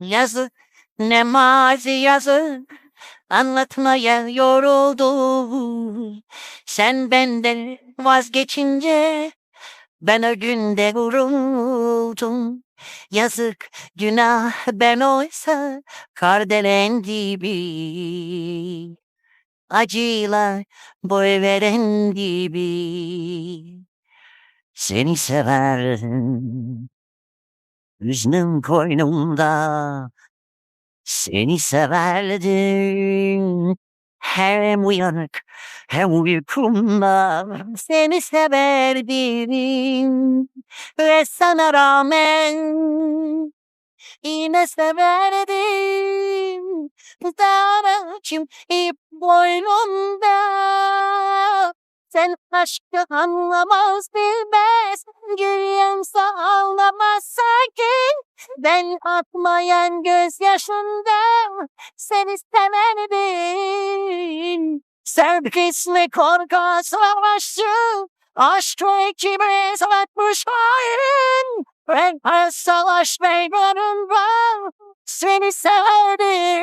Yazı ne mazi yazı anlatmaya yoruldum. Sen benden vazgeçince ben o günde vuruldum. Yazık günah ben oysa kardelen gibi. Acıyla boy veren gibi. Seni severdim. Hüznüm koynumda. Seni severdim. Hem uyanık hem uykumda. Seni severdim. Ve sana rağmen yine severdim. Daracım ip boynumda. Sen aşkı anlamaz bilmez. Ben atmayan gözyaşından seni severdim. Sevgisini korka savaşçı. Aşkı ikimiz atmış hain. Ben her savaş meydanında seni severdim.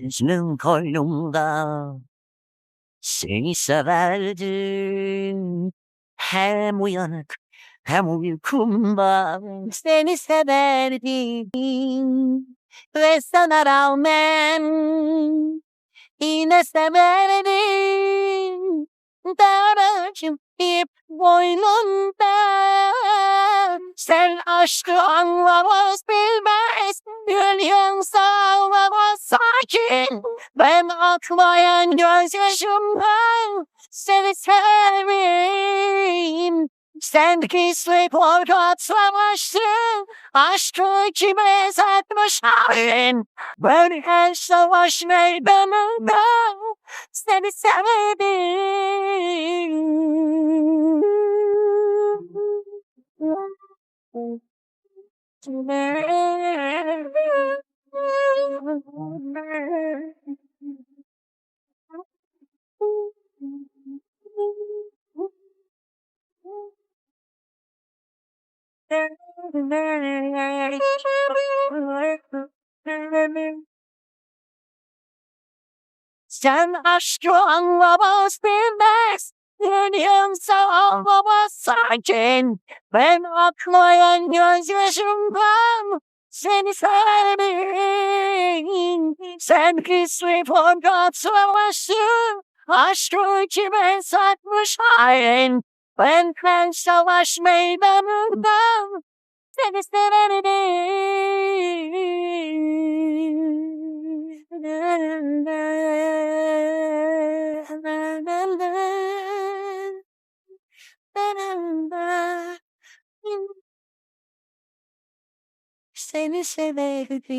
Hüznüm koynumda seni severdim. Hem uyanık hem uykumda seni severdim. Ve sana rağmen yine severdim. Daracım ip boynunda. Sen aşkı anlamaz bilmez. Gülüyorsa ağlamaz sakin. Ben akmayan gözyaşımdan seni seveyim. Sen gizli porkat savaştın. Aşkı kime satmış hain. Ben her savaş meydanında seni sevdim. Sen aşkı anlamaz bilmez. Dünyamsa anlamaz sakin. Ben akmayan gözyaşımdan seni sevdim. Sen pisli fakat savaştın. Aşkı kime satmış hain. Ben ben savaş meydanında seni severdim. Seni severdim.